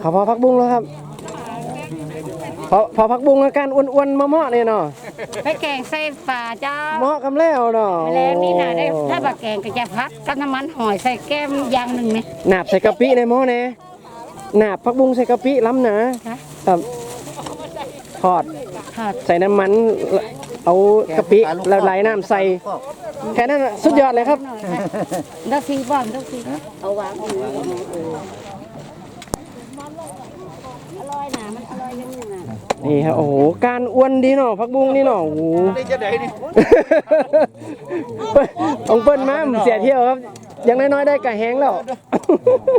เขาพอพักบุ้งแล้วครับ พอพอพักบุ้งอาการอ้วนๆมาเหมาะเนี่ยเนาะไปแกงใส่ปลาเจ้าเหมาะกับแล้วเนาะแมลงนี่นะได้ถ้าบะแกงก็จะพัดกับน้ำมันหอยใส่แก้มอย่างหนึ่งไหมหนาบใส่กะปิในหม้อแน่หนาบพักบุ้งใส่กะปิล้ำนะคะครับทอดทอดใส่น้ำมันเอากะปิแล้วไหลน้ำใส่แค่นั้นน่ะสุดยอดเลยครับหน่อยค่ะดักซีบ้างดักซีเอาวางเอาวาง อร่อยนะมันอร่อยยังไงนะนี่ครับโอ้โหการอ้วนดีเนาะพักบุ้งนี่เนาะโอ้โหของเปิ้ลมาผมเสียเที่ยวครับอยังน้อยๆได้กะแห้งแล้ว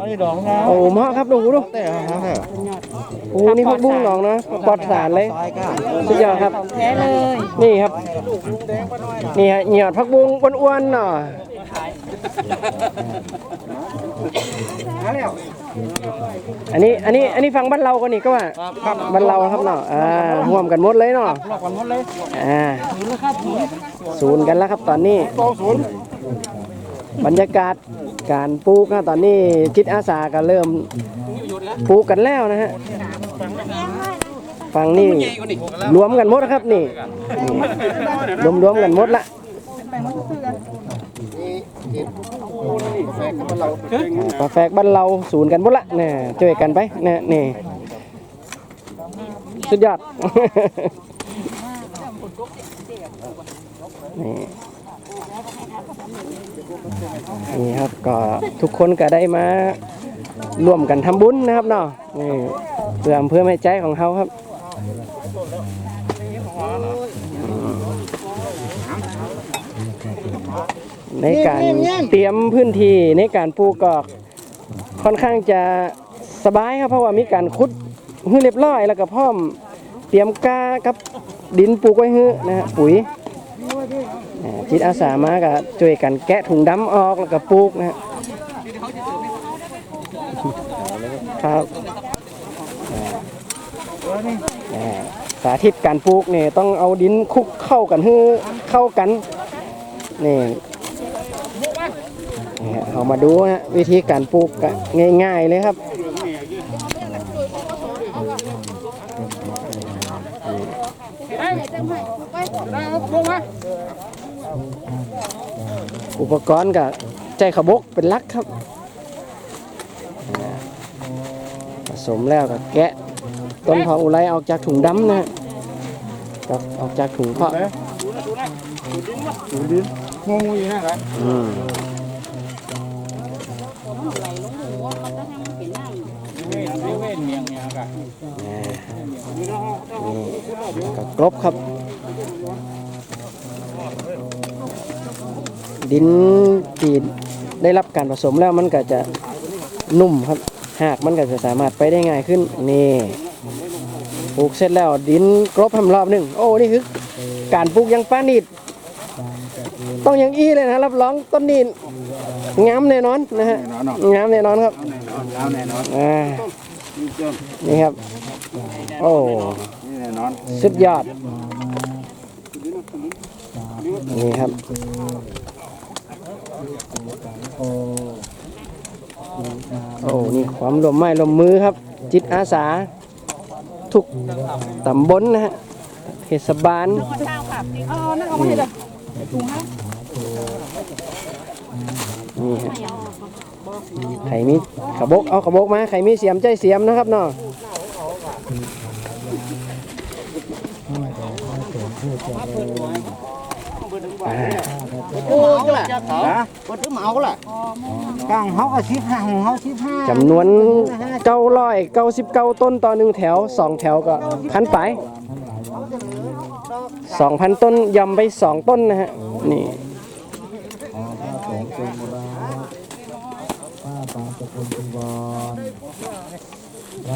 อันนี้ดองนะโอ้โหเหมาะครับดูดูแต่ครับเนี่ยโอ้โหนี่พักบุ้งหนองนะปลอดสารเลยซอยก้าสุดยอดครับแท้เลยนี่ครับนี่ฮะเหนียดพักบุ้งอ้วนๆเนาะ อันนี้อันนี้อันนี้ฟังบ้านเราก็นี่ก็ว่าครับบ้านเราครับเนาะอ่าห่วมกันหมดเลยเนาะหลอกกันหมดเลยอ่าศูนย์กันแล้วครับตอนนี้โตศูนย์บรรยากาศการปลูกนะตอนนี้จิตอาสาก็เริ่มปลูกกันแล้วนะฮะฝั่งนี้รวมกันหมดนะครับนี่รวมรวมๆกันหมดละ ปลาแฟบ้านเราศูนย์กันหมดละเนี่ยช่วยกันไปเนี่ยนี่สุดยอดนี่นี่ครับก็ทุกคนก็ได้มาร่วมกันทำบุญนะครับเนาะนี่เพื่อเพื่อแม่ใจของเขาครับ ในการเตรียมพื้นที่ในการปลูกก็ค่อนข้างจะสบายครับเพราะว่ามีการขุดให้เรียบร้อยแล้วก็พร้อม เตรียมกากับดินปลูกไว้ให้นะฮะปุ๋ยอ่าจิตอาสามาก็ช่วยกันแกะถุงดำออกแล้วก็ปลูกนะฮะครับอ่าอ่าสาธิตการปลูกเนี่ยต้องเอาดินคลุกเข้ากันให้เข้ากันนี่นี่ฮะ เอามาดูนะวิธีการปลูกง่าย ๆ เลยครับอุปกรณ์กับใจขบกเป็นลักครับ ผสมแล้วก็แกะ ต้นพออุไรออกจากถุงดำนะก็ออกจากถุงเพาะศูนย์ดินงงอยู่นะครับ นี่ก็กรบครับ ดินที่ได้รับการผสมแล้วมันก็จะนุ่มครับ หากมันก็จะสามารถไปได้ง่ายขึ้นนี่ปลูกเสร็จแล้วดินกรบทำรอบหนึ่งโอ้นี่คือการปลูกอยังป้านิดต้องอย่างอี้เลยนะรับรองต้นนี้งามแน่นอนนะฮะงามแน่นอนครับแล้วแน่นอนอ่า นี่เจ้านี่ครับ โอ้ นี่แน่นอนสุดยอด นี่ครับโอ้นี่ความร่วมไม้ร่วมมือครับ จิตอาสา ทุกตำบลนะฮะเทศบาลนี่ฮะ ใครมีขบกเอาขบกมาใครมีเสียมใจเสียมนะครับเนาะโอ้ยแหละนะก็ถึงเมาแหละกลางเขาก็สิบห้าของเขาสิบห้าจำนวนเก้าร้อยเก้าสิบเก้าต้นต่อหนึ่งแถวสองแถวก็พันไปสองพันต้นยำไปสองต้นนะฮะนี่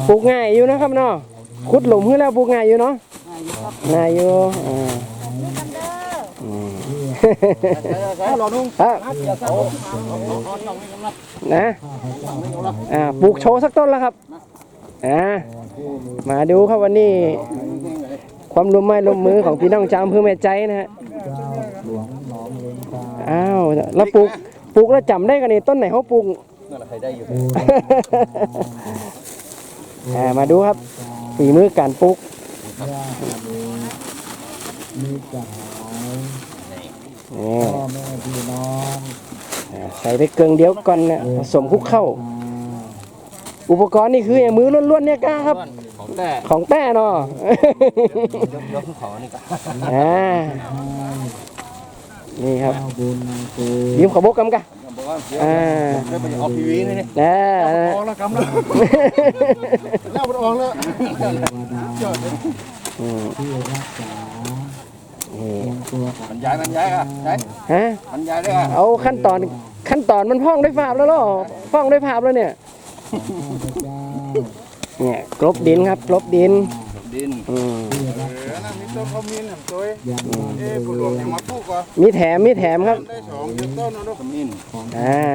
ปลูกง่ายอยู่นะครับเนาะขุดหลุมให้แล้วปลูกง่ายอยู่เนาะง่ายอยู่อ่าอืมเรานุ่งครับนะอ่าปลูกโชว์สักต้นแล้วครับอ่ามาดูครับวันนี้ ความร่วมไม้ร่วมมือของพี่น้องชาวอำเภอแม่ใจนะฮะอ้าวแล้วปลูกปลูกแล้วจำได้กันนี่ต้นไหนเขาปลูก ใครได้อยู่ อ่ามาดูครับฝีมือการปลูกมีจ่ายนี่พ่อแม่พี่น้องอ่าใส่ไปเกลืองเดียวก่อนเนี่ยผสมคลุกเข้า อุปกรณ์นี่คืออย่างมือล้วนๆเนี่ยก้าครับ ของแต่ของแต้เนาะ ยกยกเขานี่ก็อ่านี่ครับ เอาบุญมาคูยืมขอบกกำกะ บอกว่าเสียอ่าได้ไปเอาพีวีนี่นี่นะออกแล้วกำแล้วแล้วมันออกแล้วเทวดาอืมที่รักษานี่องค์ตัวของมันย้ายมันย้ายอะใช่ฮะมันย้ายได้อะเอาขั้นตอนขั้นตอนมันพ้องด้วยภาพแล้วเหรอพ้องด้วยภาพแล้วเนี่ยข้าพเจ้าเนี่ยกลบดินครับกลบดินดินอืมที่รักเอ อนั่นมีต้นขมิ้นน่ะตัวยังบ้านเอ๊ะผู้หลวงยังมาปลูกอะมีแถมมีแถมครับได้สองเดือนต้นนะขมิ้นของอ่า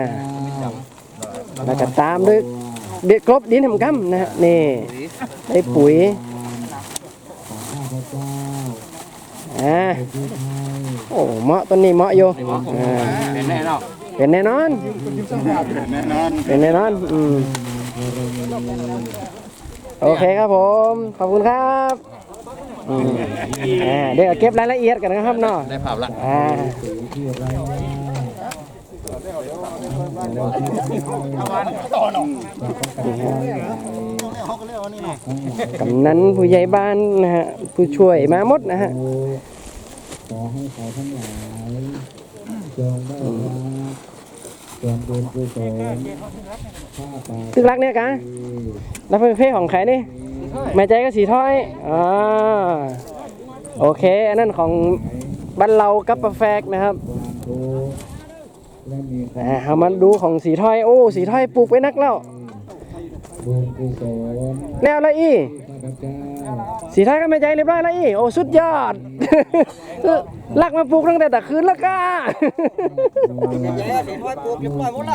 เจ้าแล้วก็ตามด้วยเด็ดกลบดินทำกัมนะฮะนี่ได้ปุ๋ยของข้าพเจ้าอ่าที่ให้โอ้เหมาะต้นนี้เหมาะอยู่อ่าเป็นแน่นอนเป็นแน่นอนแน่นอนเป็นแน่นอนอืมโอเคครับผม ขอบคุณครับ อืมอ่าเดี๋ยวเก็บรายละเอียดกันนะครับเนาะได้ภาพละอ่าสีที่ไรทั้งหมดกำนันผู้ใหญ่บ้านนะฮะผู้ช่วยมาหมดนะฮะขอให้เขาทั้งหลายจงได้ำเพ็ญกุศลข้าป่าตึกรักเนี่ยกะแล้วเพลงของใครนี่แม่ใจก็สีถ้อยอ่าโอเค อันนั้นของบ้านเรากับปะแฟกนะครับทุกข์และมีควาอ่าเอามาดูของสีถ้อย โอ้ สีถ้อยปลูกไว้นักแล้วบุญกุศลแล้วละอี สีถ้อยก็แม่ใจเรียบร้อยละอีโอ้สุดยอด ลักมาปลูกตั้งแต่ตะคืนแล้วก้า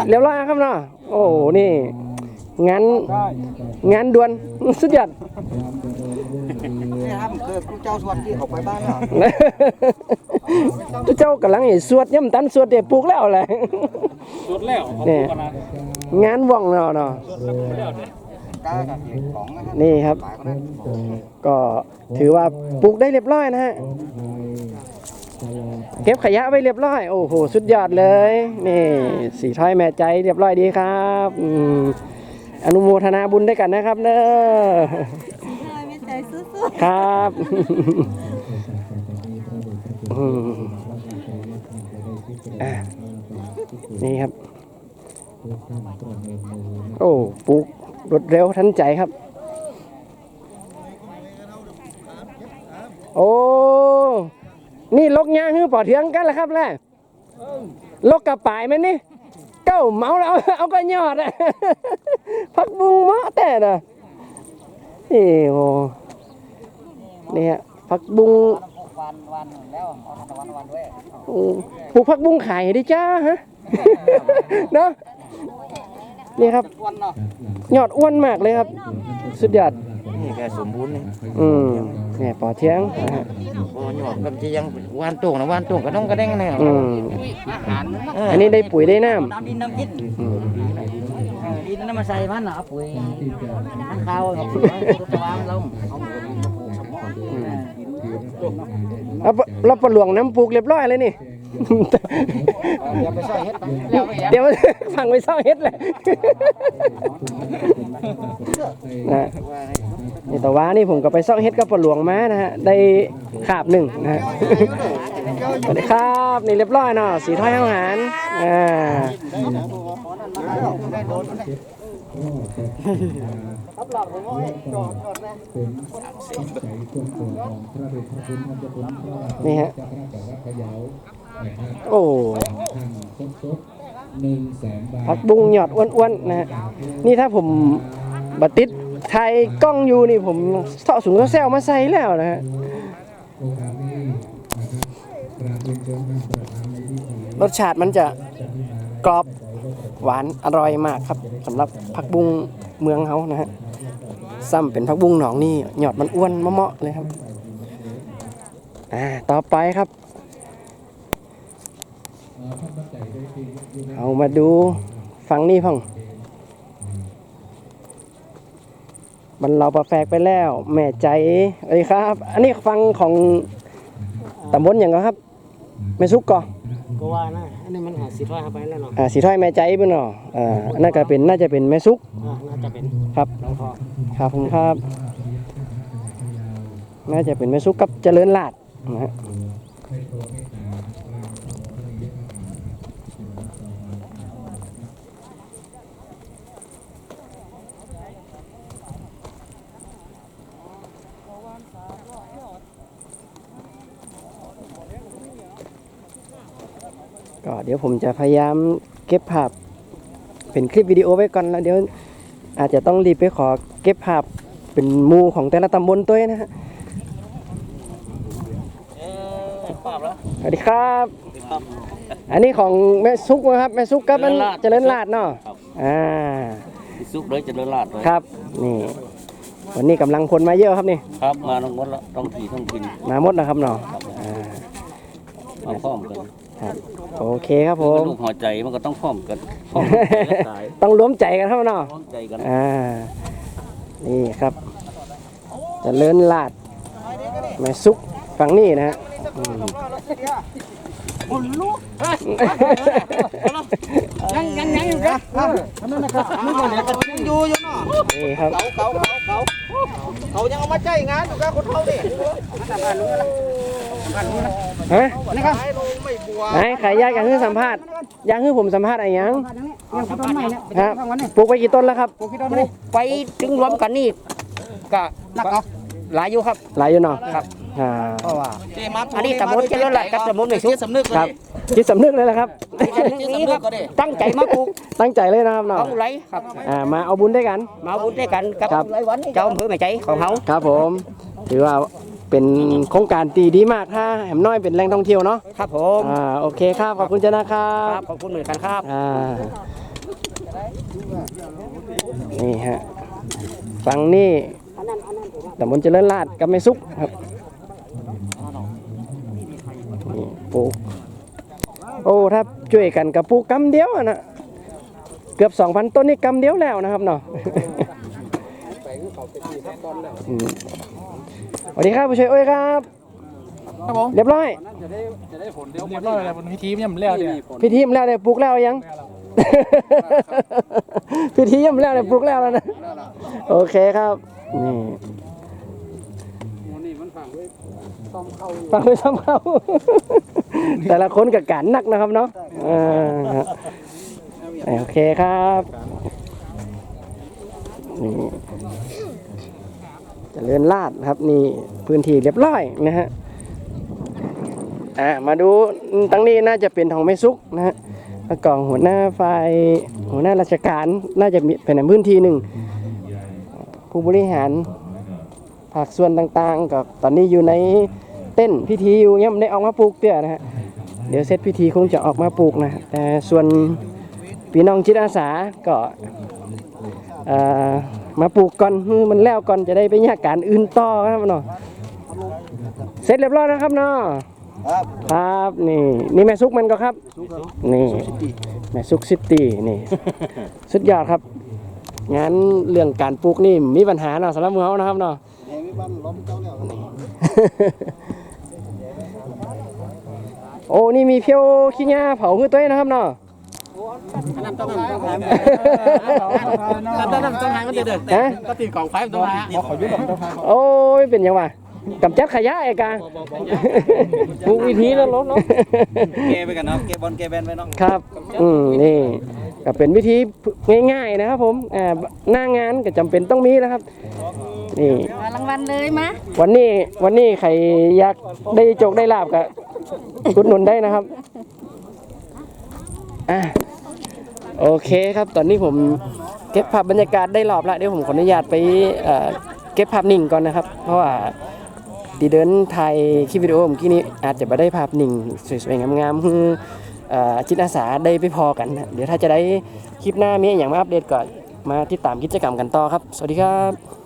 เรียบร้อยครับเนาะโอ้นี่งานงานด่วนสุดยอดความเจริญรุ่งเรืองครับเคยเจ้าสวัสดีออกไปบ้านแล้วเจ้ากำลังเห็นสวดย่ำตันสวดเดี๋ยวปลูกแล้วแหละสุดแล้วเนี่ยงานว่องเนาะเนาะกล้ากับของ นี่ครับ ก็ถือว่าปลูกได้เรียบร้อยนะฮะเก็บขยะไว้เรียบร้อย โอ้โห สุดยอดเลย นี่สีถ้อยแม่ใจเรียบร้อยดีครับอนุโมทนาบุญด้วยกันนะครับเนอะม่ใจสู้ครับนี่ครับ โอ้ปลูกรวดเร็วทันใจครับ โอ้ นี่ลกยางฮือปอเทืองกันแล้วครับแหละลกกระป่ายไหมันนี่ เก้าเมาแล้วเอาก็ยอดอะพักบุงมาแต่น่ะเอ้โหนี่ฮะพักบุงปลูกพักบุงขายดิจ้าฮะเนาะ นี่ครับวันเนาะยอดอ้วนมากเลยครับ สุดยอด นี่แกสมบูรณ์นี่อืมเนี่ยปอเทียงนะฮะโอ้ยอดกำจะยังวานตรงนะวานตรงก็ต้องกระเด้งแน่อืมอาหารอันนี้ได้ปุ๋ยได้น้น้ำดินน้ำกินำอืมดินนั่นมาใส่มันเหรอปุ๋ยมันข้าวกับตัววางลงเอาหมูมาปลูกสมองเอาปะเราปลวงน้ำปลูกเรียบร้อยเลยนี่ เดี๋ยวไปใส่เฮ็ดเดี๋ยวฟังไปเศร้าเฮ็ดเลยนะนี่แต่ว่านี่ผมก็ไปเศร้าเฮ็ดกับปหลวงมานะฮะได้ขาบหนึ่งนะฮะสวัสดีครับนี่เรียบร้อยเนาะสีถ้อยอาหารอ่านี่ฮะโอ้หนึ่งแสนบาทผักบุ้งหยอดอ้วนๆนะฮะนี่ถ้าผมบัติดไทยกล้องอยู่นี่ผมเสาะสูงเซลมาใส่แล้วนะฮะโอกาสนี้นะครับกราบเรียนเชิญท่านประธานในพิธีรสชาติมันจะกรอบหวานอร่อยมากครับสำหรับผักบุ้งเมืองเขานะฮะซ้ำเป็นผักบุ้งหนองนี่หยอดมันอ้วนมะเมาะเลยครับอ่าต่อไปครับ เอามาดูฟังนี่พ่องบรรเลาประแฟกไปแล้ว แม่ใจเอ้ยครับ อันนี้ฟังของตำบลอย่างก็ครับแม่ซุกก่อก็ว่านะอันนี้มันหาสิถ้อยเข้าไปแล้วเนาะอ่าสีถ้อยแม่ใจเพิ่นเนาะอ่าอันนั่นก็เป็นน่าจะเป็นแม่ซุกอ่าน่าจะเป็นครับหลวงพ่อครับผมครับน่าจะเป็นแม่ซุกกับเจริญลาดนะฮะ ก็เดี๋ยวผมจะพยายามเก็บภาพเป็นคลิปวิดีโอไว้ก่อนแล้วเดี๋ยวอาจจะต้องรีบไปขอเก็บภาพเป็นหมูของแต่ละตำบลตัวเองนะฮะเออปราบแล้วสวัสดีครับครับ อันนี้ของแม่ซุกนะครับแม่ซุกกับมันเจริญราษฎร์เจริญราดเนาะครับอ่าสุกเลยจะเดินลาดเลยครับนี่วันนี้กำลังคนมาเยอะครับนี่ครับมาต้องงดละต้องขี่ต้องกินมาหมดนะครับเนาะอ่ามาพร้อมกัน ครับโอเคครับผคือกมระดูกหัวใจมันก็ต้องพร้อมกันพร้อมกันและตายต้องรวมใจกันครับเนาะ พร้อมใจกันอ่า นี่ครับเจริญราดแม่ซุกฝั่งนี้นะฮะอืม ยังยังยังอยู่ครับอันนั้นนะครับมันก็เนี่ยก็ยังอยู่อยู่เนาะนี่ครับเขาเขาเขาเขาเขายังเอามาใจงานอยู่กับคนเท่านี่ฮะนะครับลงไม่บัวไหนใครอยากอยากให้สัมภาษณ์อยากให้ผมสัมภาษณ์อะไรยังยังต้นไม้เนี่ยครับปลูกไปกี่ต้นแล้วครับปลูกที่ต้นนี้ไปถึงรวมกันนี่ก็นักเอาหลายอยู่ครับ หลายอยู่เนาะครับ อ่า เพราะว่า อันนี้ตำบลเจริญรัตน์กับตำบลไม่สุกสำนึกครับ จิตสำนึกเลยนะครับนี้ครับตั้งใจมาปลูกตั้งใจเลยนะครับเนาะของไรครับอ่ามาเอาบุญด้วยกันมาบุญด้วยกันกับครับ เจ้าอำเภอแม่ใจของเขาครับผม ถือว่าเป็นโครงการตีดีมากถ้าแหมน้อยเป็นแหล่งท่องเที่ยวเนาะครับผมอ่าโอเคครับขอบคุณเจ้านะครัครับบขอบคุณเหมือนกันครับ อ่านี่ฮะฝั่งนี้ตำบลเจริญราษฎร์กับแม่ซุกครับนี่ ปลูกโอ้ถ้าช่วยกันกับปลูกกำเดียวอะนะเกือบ2,000ต้นนี่กำเดียวแล้วนะครับเนาะอืมสวัสดีครับผู้ช่วยโอ้ยครับครับผมเรียบร้อยเรียบร้อยแล้วบนพิธีมันแล้วเนี่ยพิธีมันแล้วเนี่ยปลูกแล้วยังพิธียังไม่แล้วเนี่ยปลูกแล้วแล้วนะโอเคครับนี่ ฟังไปซ้ำเข้าแต่ละคนกับการหนักนะครับเนาะอ่าฮะโอเคครับนี่เจริญลาดครับนี่พื้นที่เรียบร้อยนะฮะอ่ามาดูตั้งนี้น่าจะเป็นของแม่ซุกนะฮะแล้วก็หัวหน้าฝ่ายหัวหน้าราชการน่าจะมีเป็นในพื้นที่หนึ่งผู้บริหาร ภาคส่วนต่างๆกับตอนนี้อยู่ในเต้นพิธีอยู่ยังไม่ได้ออกมาปลูกเตี้ยนะฮะเดี๋ยวเสร็จพิธีคงจะออกมาปลูกนะแต่ส่วนพี่น้องจิตอาสาก็เอ่อมาปลูกก่อนมันแล้วก่อนจะได้ไปยากการอื่นต่อครับเนาะเสร็จเรียบร้อยนะครับเนาะครับครับนี่นี่แม่ซุกมันก็ครับนี่แม่ซุกซิตี้นี่สุดยอดครับงั้นเรื่องการปลูกนี่มีปัญหาเนาะสำหรับมือเขานะครับเนาะ บ้านล้อมเจ้าแล้วโอ้นี่มีเพียวขี้หญ้าเผาคือตัวเองนะครับเนาะนั่นต้องหายนั่นต้องหายมันเดือดฮะก็ตีกล่องไฟมันต้องหายบอกขอยุ่งกับต้องหายโอ้ยเป็นยังวะกำจัดขยะไอ้กาปลูกวิธีแล้วรถเนาะเกไปกันเนาะเกบอลเกแบนไปเนาะครับ อืมนี่ก็เป็นวิธีง่ายๆนะครับผมอ่าหน้างานก็จำเป็นต้องมีนะครับ นี่มารางวัลเลยมะวันนี้วันนี้ใครอยากได้โจกได้ลาบก็กุดหนุนได้นะครับอะโอเคครับ ตอนนี้ผมเก็บภาพบรรยากาศได้รอบละเดี๋ยวผมขออนุญาตไปเอ่อเก็บภาพนิ่งก่อนนะครับ เพราะว่าดีเดินถ่ายคลิปวิดีโอเมื่อกี้นี้อาจจะไม่ได้ภาพนิ่งสวยๆงามๆคือเอ่อจิตอาสาได้ไปพอกันนะเดี๋ยวถ้าจะได้คลิปหน้ามีอย่างมาอัปเดตก็มาติดตามกิจกรรมกันต่อครับ สวัสดีครับ